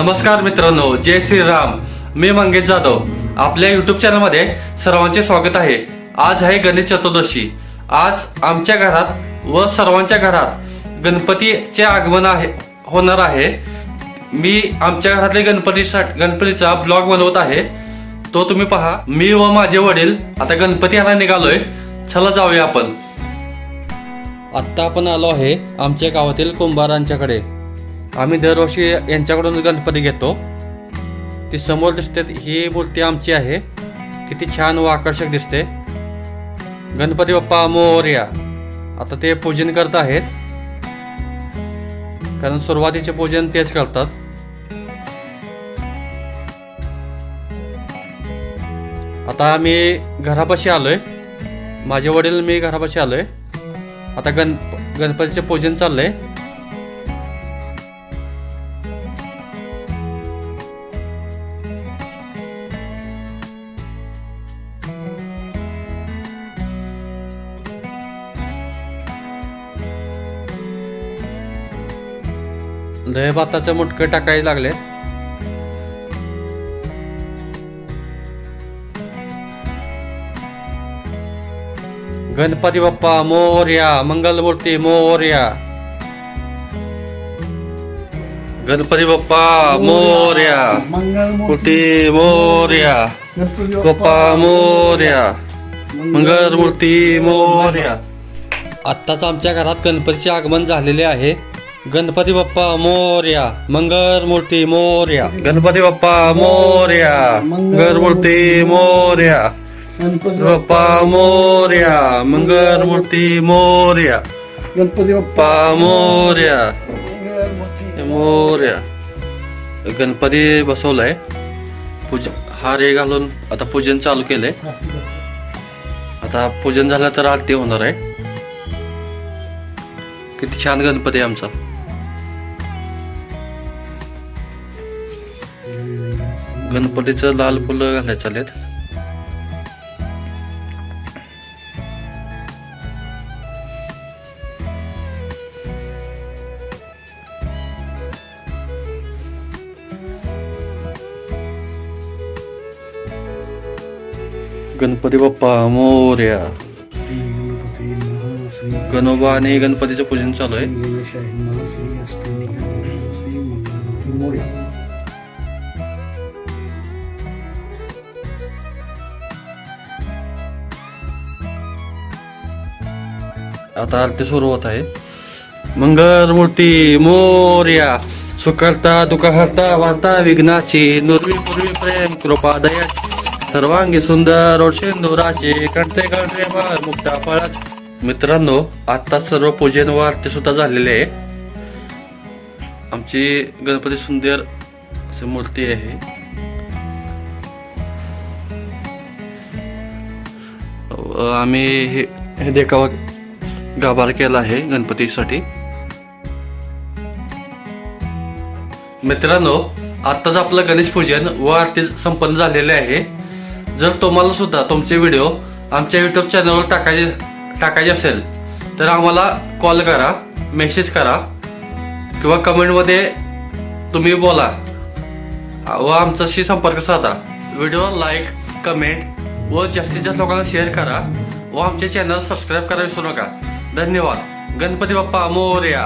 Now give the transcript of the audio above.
नमस्कार मित्रांनो जय श्रीराम. मी मंगेश जाधव. आपल्या युट्यूब चॅनलमध्ये सर्वांचे स्वागत आहे. आज आहे गणेश चतुर्दशी. आज आमच्या घरात व सर्वांच्या घरात गणपतीचे आगमन आहे होणार आहे. मी आमच्या घरातले गणपतीसाठी गणपतीचा ब्लॉग बनवत आहे. तो तुम्ही पहा. मी व माझे वडील आता गणपती आणायला निघालोय. चला जाऊया आपण. आत्ता आपण आलो आहे आमच्या गावातील कुंभारांच्याकडे. आम्ही दरवर्षी यांच्याकडून गणपती घेतो. ती समोर दिसते ही मूर्ती आमची आहे. किती छान व आकर्षक दिसते. गणपती बाप्पा मोर्या आता ते पूजन करत आहेत. कारण सुरुवातीचे पूजन तेच करतात. आता आम्ही घरापाशी आलोय. माझे वडील मी घरापाशी आलोय. आता गण गणपतीचे पूजन चाललंय. दही भाताचं मुटकं टाकायला लागलेत गणपती बाप्पा मोर्या मंगलमूर्ती मोर्या. गणपती बाप्पा मोर्या. कुटी मोर्या. बाप्पा मोर्या. मंगलमूर्ती मोर्या. आत्ताच आमच्या घरात गणपतीचे आगमन झालेले आहे. गणपती बाप्पा मोर्या मंगलमूर्ती मोर्या. गणपती बाप्पा मोर्या मंगलमूर्ती मोर्या. गणपती बाप्पा मोर्या मंगलमूर्ती मोर्या. गणपती बाप्पा मोर्या. मोर्या. गणपती बसवलाय. पूज हार हे घालून आता पूजन चालू केलंय. आता पूजन झालं तर आरती होणार आहे. किती छान गणपती आहे आमचा. गणपतीचं लाल फुलं घालायचं चालेत गणपती बाप्पा मोर्या. श्री गणोबा आणि गणपतीचं पूजन चालू आहे. आता आरती सुरू होत आहे. मंगलमूर्ती मोर्या सुकर्ता दुखहर्ता वार्ता विघ्नाची नुर्वी पूर्वी प्रेम कृपा दयाची सर्वांगी सुंदर ओळशेंदुराची कंठे कंठे बाळ मुक्ता फळात मित्रांनो आता सर्व पूजन व आरती सुद्धा झालेली आहे. आमची गणपती सुंदर अशी मूर्ती आहे. आम्ही हे हे देखावा गाभार केला आहे गणपतीसाठी. मित्रांनो आत्ताच आपलं गणेश पूजन व आरती संपन्न झालेले आहे. जर तुम्हाला सुद्धा तुमचे व्हिडिओ आमच्या युट्यूब चॅनलवर टाकायचे टाकायचे असेल तर आम्हाला कॉल करा मेसेज करा किंवा कमेंटमध्ये तुम्ही बोला. व आमच्याशी संपर्क साधा. व्हिडिओ लाईक कमेंट व जास्तीत जास्त लोकांना शेअर करा व आमचे चॅनल सबस्क्राईब करायला विसरू नका. धन्यवाद. गणपती बाप्पा मोर्या